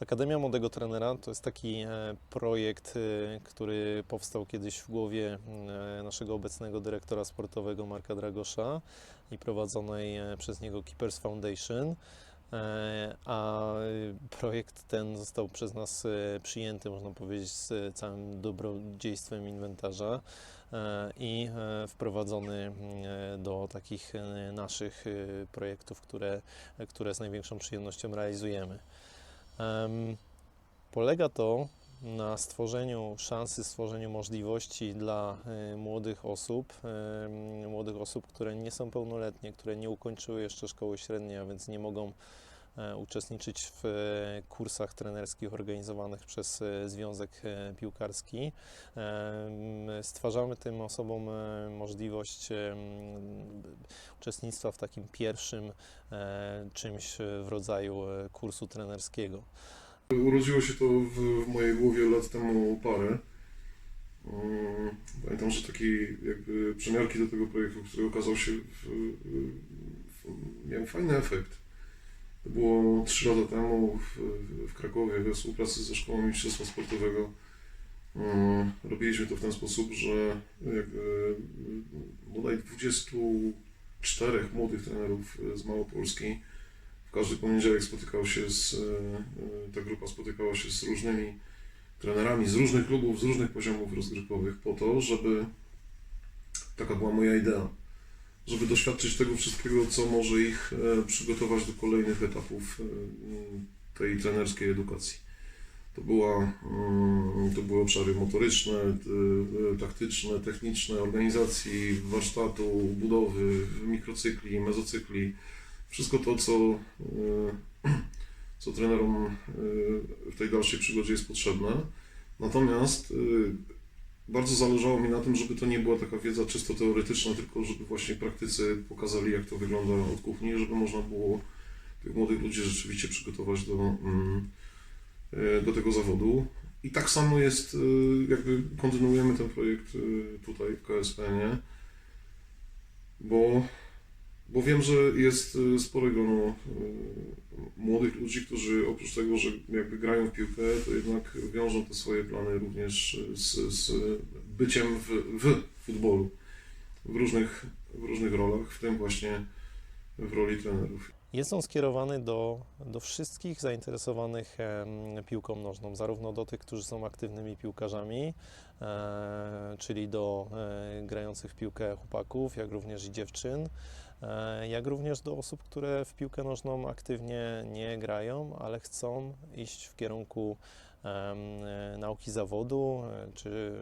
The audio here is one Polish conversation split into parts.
Akademia Młodego Trenera to jest taki e, projekt, e, który powstał kiedyś w głowie e, naszego obecnego dyrektora sportowego Marka Dragosza i prowadzonej przez niego Keepers Foundation. A projekt ten został przez nas przyjęty, można powiedzieć, z całym dobrodziejstwem inwentarza i wprowadzony do takich naszych projektów, które, które z największą przyjemnością realizujemy. Polega to na stworzeniu szansy, stworzeniu możliwości dla e, młodych osób, młodych osób, które nie są pełnoletnie, które nie ukończyły jeszcze szkoły średniej, a więc nie mogą e, uczestniczyć w e, kursach trenerskich organizowanych przez Związek Piłkarski. Stwarzamy tym osobom możliwość uczestnictwa w takim pierwszym e, czymś w rodzaju e, kursu trenerskiego. Urodziło się to w, w mojej głowie lat temu parę. Mm, Pamiętam, że takiej jakby przemiarki do tego projektu, który okazał się, w, w, miał fajny efekt. To było 3 lata temu w, w Krakowie we współpracy ze Szkołą Mistrzostwa Sportowego. Mm, Robiliśmy to w ten sposób, że jakby bodaj 24 młodych trenerów z Małopolski w każdy poniedziałek spotykał się z, e, e, ta grupa spotykała się z różnymi trenerami z różnych klubów, z różnych poziomów rozgrywkowych po to, żeby taka była moja idea, żeby doświadczyć tego wszystkiego, co może ich e, przygotować do kolejnych etapów e, tej trenerskiej edukacji. To, była, mm, to były obszary motoryczne, t- e, taktyczne, techniczne, organizacji, warsztatu, budowy, mikrocykli, mezocykli, wszystko to, co, e, co trenerom w tej dalszej przygodzie jest potrzebne. Natomiast bardzo zależało mi na tym, żeby to nie była taka wiedza czysto teoretyczna, tylko żeby właśnie praktycy pokazali, jak to wygląda od kuchni, żeby można było tych młodych ludzi rzeczywiście przygotować do, mm, do tego zawodu. I tak samo jest, e, jakby kontynuujemy ten projekt e, tutaj w KSPN, bo bo wiem, że jest spore grono młodych ludzi, którzy oprócz tego, że jakby grają w piłkę, to jednak wiążą te swoje plany również z, z byciem w, w futbolu w różnych, w różnych rolach, w tym właśnie w roli trenerów. Jest on skierowany do, do wszystkich zainteresowanych piłką nożną, zarówno do tych, którzy są aktywnymi piłkarzami, e, czyli do e, grających w piłkę chłopaków, jak również i dziewczyn, e, jak również do osób, które w piłkę nożną aktywnie nie grają, ale chcą iść w kierunku nauki zawodu czy,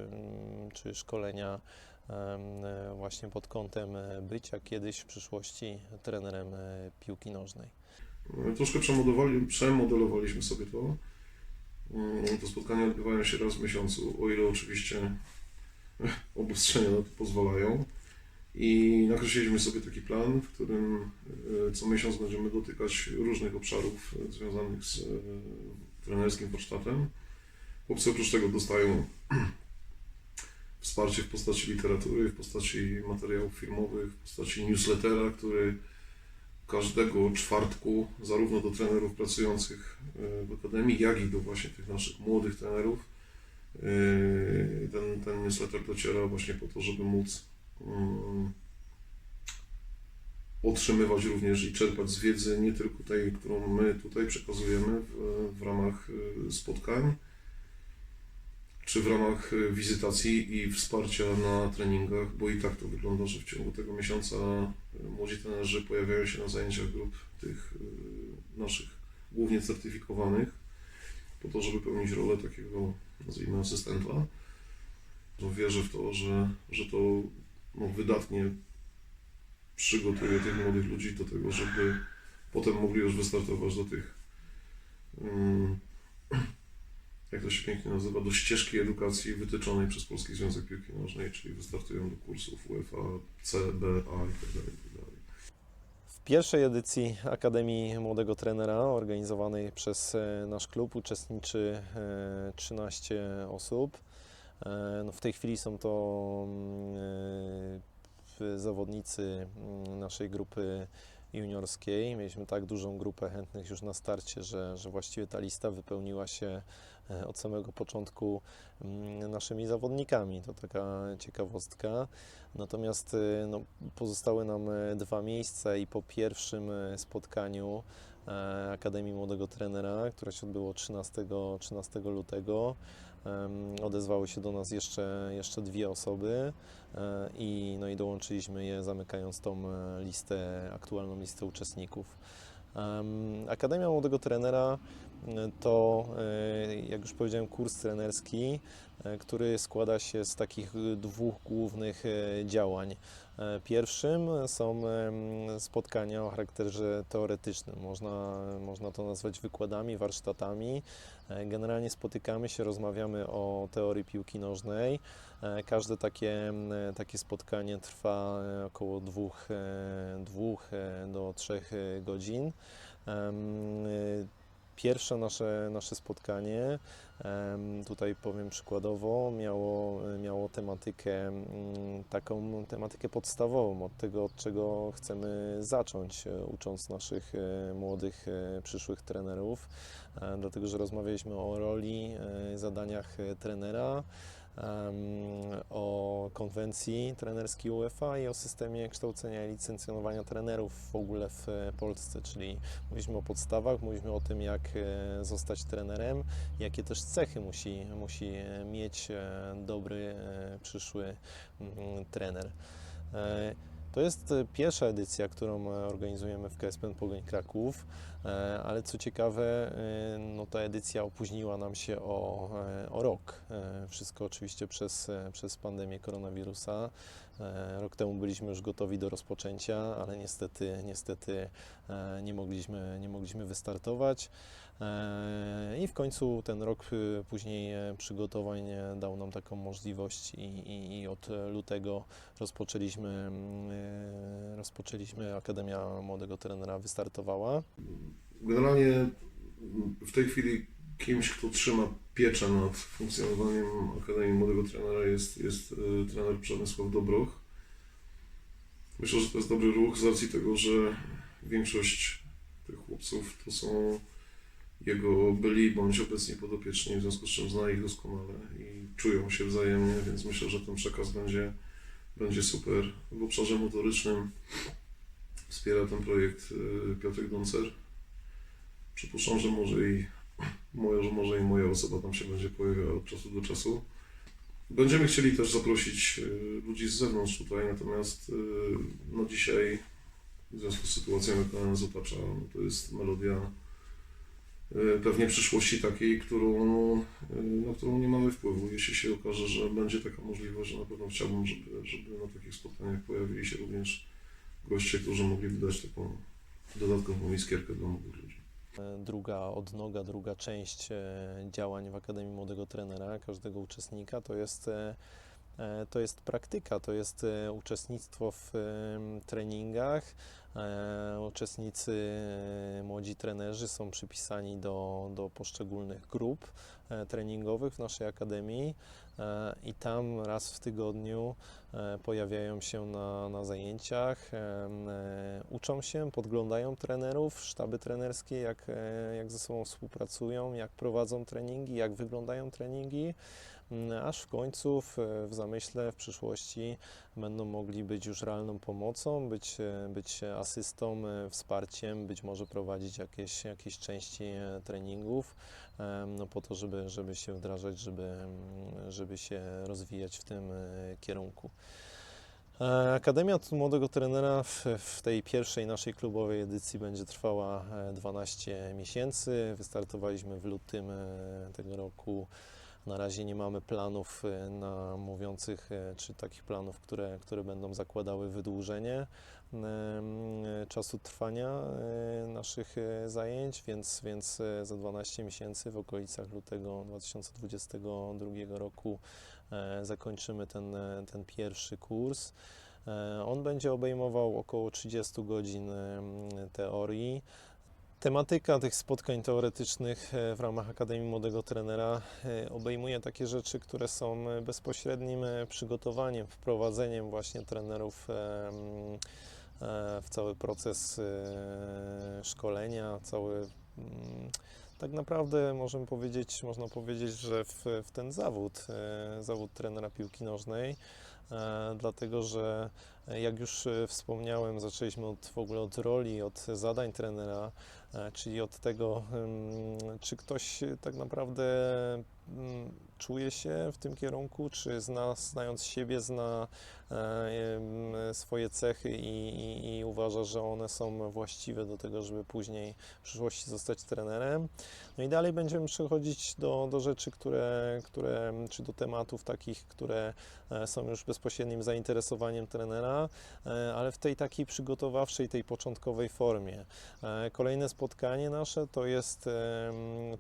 czy szkolenia właśnie pod kątem e, bycia kiedyś w przyszłości trenerem e, piłki nożnej. Troszkę przemodelowaliśmy sobie to. Mm, Te spotkania odbywają się raz w miesiącu, o ile oczywiście obostrzenia na to pozwalają. I nakreśliliśmy sobie taki plan, w którym e, co miesiąc będziemy dotykać różnych obszarów e, związanych z e, trenerskim warsztatem. Chłopcy oprócz tego dostają wsparcie w postaci literatury, w postaci materiałów filmowych, w postaci newslettera, który każdego czwartku, zarówno do trenerów pracujących e, w Akademii, jak i do właśnie tych naszych młodych trenerów, e, ten, ten newsletter dociera właśnie po to, żeby móc mm, otrzymywać również i czerpać z wiedzy nie tylko tej, którą my tutaj przekazujemy w, w ramach e, spotkań, czy w ramach e, wizytacji i wsparcia na treningach, bo i tak to wygląda, że w ciągu tego miesiąca e, młodzi trenerzy pojawiają się na zajęciach grup tych e, naszych głównie certyfikowanych, po to, żeby pełnić rolę takiego, nazwijmy, asystenta. No, wierzę w to, że, że to no, wydatnie przygotuje tych młodych ludzi do tego, żeby potem mogli już wystartować do tych mm, jak to się pięknie nazywa, do ścieżki edukacji wytyczonej przez Polski Związek Piłki Nożnej, czyli wystartują do kursów UEFA, C, B, A i tak tak. W pierwszej edycji Akademii Młodego Trenera organizowanej przez e, nasz klub uczestniczy e, 13 osób. E, No w tej chwili są to mm, e, zawodnicy mm, naszej grupy juniorskiej. Mieliśmy tak dużą grupę chętnych już na starcie, że, że właściwie ta lista wypełniła się e, od samego początku mm, naszymi zawodnikami. To taka ciekawostka. Natomiast e, no, pozostały nam e, dwa miejsca i po pierwszym e, spotkaniu e, Akademii Młodego Trenera, które się odbyło 13, 13 lutego, odezwały się do nas jeszcze, jeszcze dwie osoby e, i, no i dołączyliśmy je zamykając tą e, listę, aktualną listę uczestników. Em, Akademia Młodego Trenera e, to, e, jak już powiedziałem, kurs trenerski, e, który składa się z takich dwóch głównych e, działań. Pierwszym są spotkania o charakterze teoretycznym. Można, można to nazwać wykładami, warsztatami. Generalnie spotykamy się, rozmawiamy o teorii piłki nożnej. Każde takie, takie spotkanie trwa około dwóch, dwóch do trzech godzin. Pierwsze nasze, nasze spotkanie, tutaj powiem przykładowo, miało, miało tematykę, mm, taką tematykę podstawową, od tego, od czego chcemy zacząć, e, ucząc naszych e, młodych, e, przyszłych trenerów, dlatego że rozmawialiśmy o roli, zadaniach trenera, o konwencji trenerskiej UEFA i o systemie kształcenia i licencjonowania trenerów w ogóle w e, Polsce, czyli mówiliśmy o podstawach, mówiliśmy o tym, jak e, zostać trenerem, jakie też cechy musi, musi e, mieć dobry przyszły trener. To jest e, pierwsza edycja, którą e, organizujemy w KSPN Pogoń Kraków, e, ale co ciekawe, no ta edycja opóźniła nam się o, o rok. Wszystko oczywiście przez, przez pandemię koronawirusa. Rok temu byliśmy już gotowi do rozpoczęcia, ale niestety, niestety nie mogliśmy, nie mogliśmy wystartować. E, I w końcu ten rok y, później e, przygotowań e, dał nam taką możliwość i, i, i od lutego rozpoczęliśmy, e, rozpoczęliśmy Akademia Młodego Trenera wystartowała. Generalnie w tej chwili kimś, kto trzyma pieczę nad funkcjonowaniem Akademii Młodego Trenera jest, jest trener Przemysław Dobroch. Myślę, że to jest dobry ruch z racji tego, że większość tych chłopców to są jego byli bądź obecni podopieczni, w związku z czym zna ich doskonale i czują się wzajemnie, więc myślę, że ten przekaz będzie, będzie super. W obszarze motorycznym wspiera ten projekt y, Piotrek Doncer. Przypuszczam, że może i moja, że może i moja osoba tam się będzie pojawiała od czasu do czasu. Będziemy chcieli też zaprosić y, ludzi z zewnątrz tutaj, natomiast y, no dzisiaj w związku z sytuacją, jaka nas otacza, no to jest melodia pewnie przyszłości takiej, którą, y, na którą nie mamy wpływu. Jeśli się okaże, że będzie taka możliwość, że na pewno chciałbym, żeby, żeby na takich spotkaniach pojawili się również goście, którzy mogliby dać taką dodatkową iskierkę dla młodych ludzi. Druga odnoga, druga część e, działań w Akademii Młodego Trenera, każdego uczestnika, to jest, e, e, to jest praktyka, to jest uczestnictwo w treningach. E, Uczestnicy, e, młodzi trenerzy są przypisani do, do poszczególnych grup e, treningowych w naszej akademii i tam raz w tygodniu pojawiają się na, na zajęciach, uczą się, podglądają trenerów, sztaby trenerskie, jak, jak ze sobą współpracują, jak prowadzą treningi, jak wyglądają treningi, aż w końcu w, w zamyśle w przyszłości będą mogli być już realną pomocą, być, e, być asystą, e, wsparciem, być może prowadzić jakieś, jakieś części e, treningów, no po to, żeby, żeby się wdrażać, żeby, mm, żeby się rozwijać w tym kierunku. Akademia Młodego Trenera w, w tej pierwszej naszej klubowej edycji będzie trwała e, 12 miesięcy. Wystartowaliśmy w lutym tego roku. Na razie nie mamy planów e, na mówiących, e, czy takich planów, które, które będą zakładały wydłużenie e, czasu trwania naszych zajęć, więc, więc za 12 miesięcy w okolicach lutego 2022 roku zakończymy ten, ten pierwszy kurs. On będzie obejmował około 30 godzin teorii. Tematyka tych spotkań teoretycznych e, w ramach Akademii Młodego Trenera e, obejmuje takie rzeczy, które są e, bezpośrednim przygotowaniem, wprowadzeniem właśnie trenerów w cały proces szkolenia, cały mm, tak naprawdę możemy powiedzieć, można powiedzieć, że w, w ten zawód, e, zawód trenera piłki nożnej, e, dlatego że e, jak już wspomniałem, zaczęliśmy od, w ogóle od roli, od zadań trenera, czyli od tego, czy ktoś tak naprawdę mm, czuje się w tym kierunku, czy zna, znając siebie, zna swoje cechy i, i, i uważa, że one są właściwe do tego, żeby później w przyszłości zostać trenerem. No i dalej będziemy przechodzić do, do rzeczy, które, które, czy do tematów takich, które e, są już bezpośrednim zainteresowaniem trenera, e, ale w tej takiej przygotowawczej, tej początkowej formie. E, Kolejne spotkanie nasze to jest em,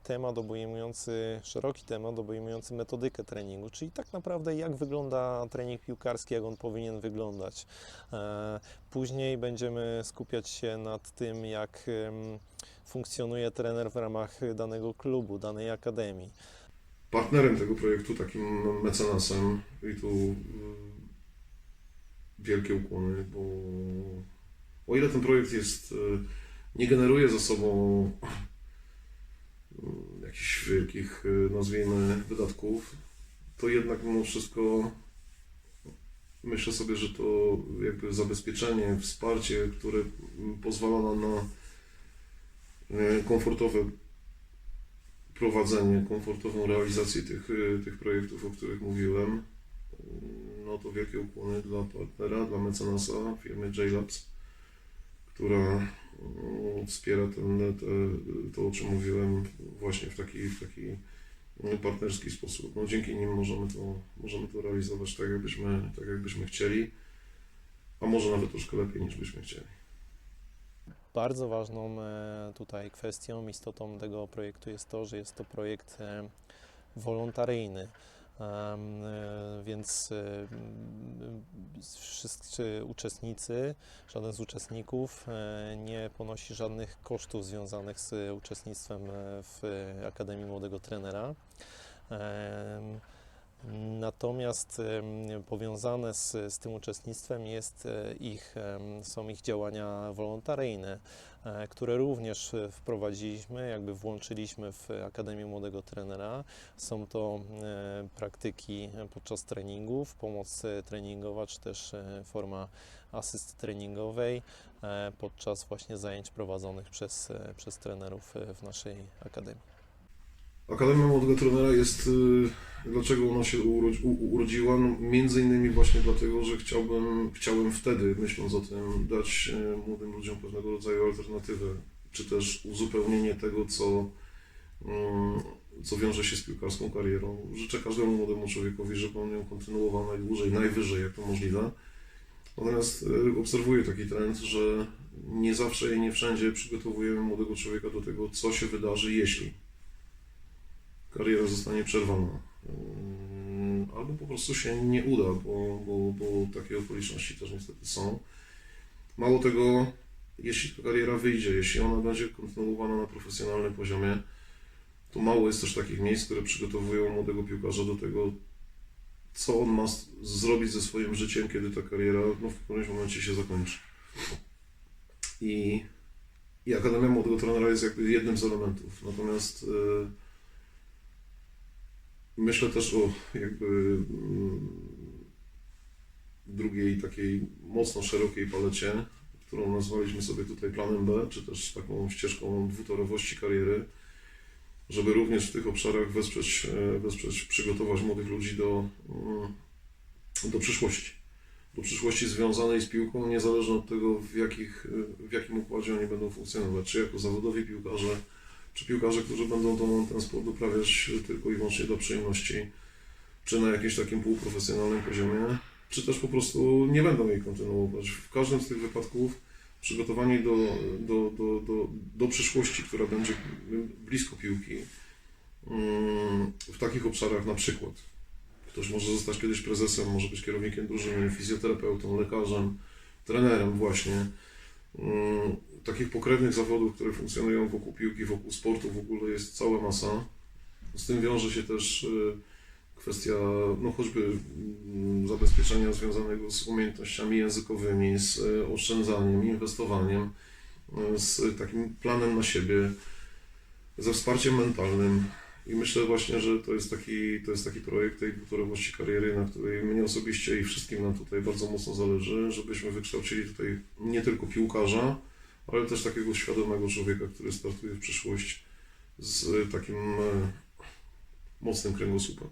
temat obejmujący, szeroki temat obejmujący metodykę treningu, czyli tak naprawdę jak wygląda trening piłkarski, jak on powinien wyglądać. E, Później będziemy skupiać się nad tym, jak funkcjonuje trener w ramach danego klubu, danej akademii. Partnerem tego projektu, takim mecenasem, i tu y, wielkie ukłony, bo o ile ten projekt jest, y, nie generuje za sobą y, jakichś wielkich, y, nazwijmy, wydatków, to jednak mimo wszystko myślę sobie, że to jakby zabezpieczenie, wsparcie, które pozwala nam na y, komfortowe prowadzenie, komfortową realizację tych, y, tych projektów, o których mówiłem, y, no to wielkie ukłony dla partnera, dla mecenasa firmy JLabs, która y, wspiera ten, te, to, o czym mówiłem, właśnie w taki, w taki partnerski sposób. No, dzięki nim możemy to, możemy to realizować tak jakbyśmy, tak, jakbyśmy chcieli, a może nawet troszkę lepiej niż byśmy chcieli. Bardzo ważną e, tutaj kwestią, istotą tego projektu jest to, że jest to projekt e, wolontaryjny. E, Więc e, wszyscy uczestnicy, żaden z uczestników e, nie ponosi żadnych kosztów związanych z uczestnictwem w Akademii Młodego Trenera. Natomiast powiązane z, z tym uczestnictwem jest e, ich, są ich działania wolontaryjne, e, które również wprowadziliśmy, jakby włączyliśmy w Akademię Młodego Trenera. Są to e, praktyki podczas treningów, pomoc treningowa, czy też forma asyst treningowej podczas właśnie zajęć prowadzonych przez, przez trenerów w naszej Akademii. Akademia Młodego Trenera jest, y, dlaczego ona się urodziła? No, między innymi właśnie dlatego, że chciałbym, chciałem wtedy, myśląc o tym, dać y, młodym ludziom pewnego rodzaju alternatywę, czy też uzupełnienie tego, co, mm, co wiąże się z piłkarską karierą. Życzę każdemu młodemu człowiekowi, żeby on ją kontynuował najdłużej, najwyżej, jak to możliwe. Natomiast y, obserwuję taki trend, że nie zawsze i nie wszędzie przygotowujemy młodego człowieka do tego, co się wydarzy, jeśli kariera zostanie przerwana. Ym, Albo po prostu się nie uda, bo, bo, bo takie okoliczności też niestety są. Mało tego, jeśli ta kariera wyjdzie, jeśli ona będzie kontynuowana na profesjonalnym poziomie, to mało jest też takich miejsc, które przygotowują młodego piłkarza do tego, co on ma zrobić ze swoim życiem, kiedy ta kariera no, w którymś momencie się zakończy. I, i Akademia Młodego Trenera jest jakby jednym z elementów. Natomiast y, Myślę też o jakby mm, drugiej takiej mocno szerokiej palecie, którą nazwaliśmy sobie tutaj planem B, czy też taką ścieżką dwutorowości kariery, żeby również w tych obszarach wesprzeć, e, wesprzeć przygotować młodych ludzi do, mm, do przyszłości. Do przyszłości związanej z piłką, niezależnie od tego, w, jakich, w jakim układzie oni będą funkcjonować, czy jako zawodowi piłkarze, czy piłkarze, którzy będą tą, ten sport uprawiać tylko i wyłącznie dla przyjemności, czy na jakimś takim półprofesjonalnym poziomie, czy też po prostu nie będą jej kontynuować. W każdym z tych wypadków przygotowanie do, do, do, do, do przyszłości, która będzie blisko piłki, mm, w takich obszarach na przykład. Ktoś może zostać kiedyś prezesem, może być kierownikiem drużyny, fizjoterapeutą, lekarzem, trenerem właśnie. Mm, Takich pokrewnych zawodów, które funkcjonują wokół piłki, wokół sportu w ogóle jest cała masa. Z tym wiąże się też y, kwestia no choćby mm, zabezpieczenia związanego z umiejętnościami językowymi, z e, oszczędzaniem, inwestowaniem, e, z takim planem na siebie, ze wsparciem mentalnym. I myślę właśnie, że to jest taki, to jest taki projekt tej dwutorowości kariery, na której mnie osobiście i wszystkim nam tutaj bardzo mocno zależy, żebyśmy wykształcili tutaj nie tylko piłkarza, ale też takiego świadomego człowieka, który startuje w przyszłość z takim e, mocnym kręgosłupem.